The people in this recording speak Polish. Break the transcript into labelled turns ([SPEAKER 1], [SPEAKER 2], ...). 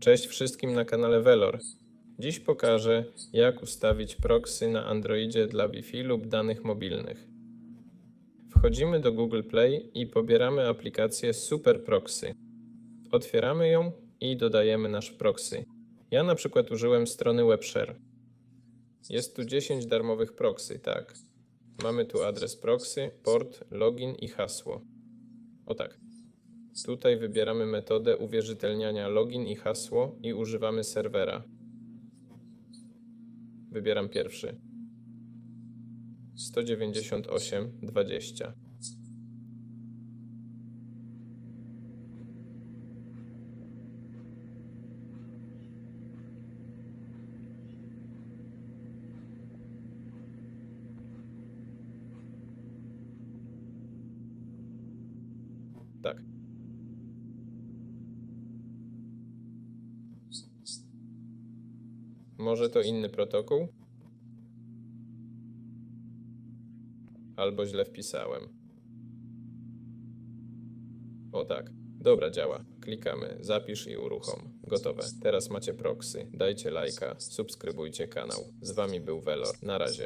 [SPEAKER 1] Cześć wszystkim na kanale Velor. Dziś pokażę, jak ustawić proxy na Androidzie dla Wi-Fi lub danych mobilnych. Wchodzimy do Google Play i pobieramy aplikację Super Proxy. Otwieramy ją i dodajemy nasz proxy. Ja na przykład użyłem strony WebShare. Jest tu 10 darmowych proxy, tak. Mamy tu adres proxy, port, login i hasło. O tak. Tutaj wybieramy metodę uwierzytelniania login i hasło i używamy serwera. Wybieram pierwszy. 198.20. Tak. Może to inny protokół? Albo źle wpisałem. O tak. Dobra, działa. Klikamy, zapisz i uruchom. Gotowe. Teraz macie proxy. Dajcie lajka, subskrybujcie kanał. Z wami był Velor. Na razie.